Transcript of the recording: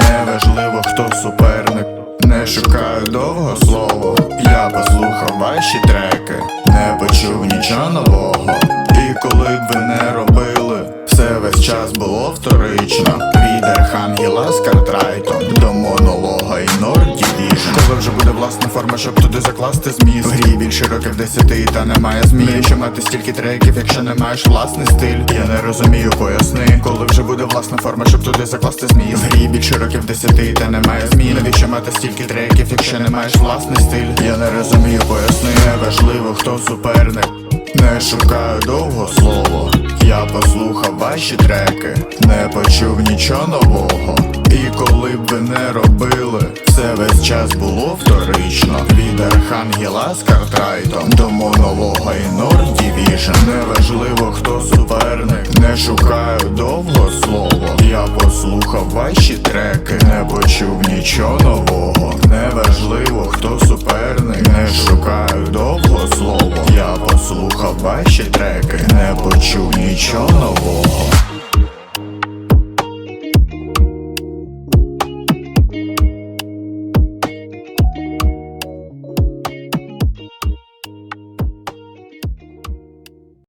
Неважливо, хто суперник, не шукаю довго слово. Я послухав ваші треки, не почув нічого нового. І коли б ви не робили, все весь час було вторично. Відер Хангіла з картрайтом Коли вже буде власна форма, щоб туди закласти зміст. В грі більше років десяти, та немає змін. Навіщо мати стільки треків, якщо не маєш власний стиль? Я не розумію, поясни Коли вже буде власна форма, щоб туди закласти зміст. В грі більше років десяти, та немає змін. Навіщо мати стільки треків, якщо не маєш власний стиль? Я не розумію, поясни. Неважливо, хто суперник. Не шукаю довго слово, я послухав ваші треки, не почув нічого нового. І коли б ви час було вторично. Від Архангела з картрайтом до монолога і Nord Неважливо, хто суперник, не шукаю довго слово. Я послухав ваші треки, не почув нічого нового. Неважливо, хто суперник, не шукаю довго слово. Я послухав ваші треки, не почув нічого нового.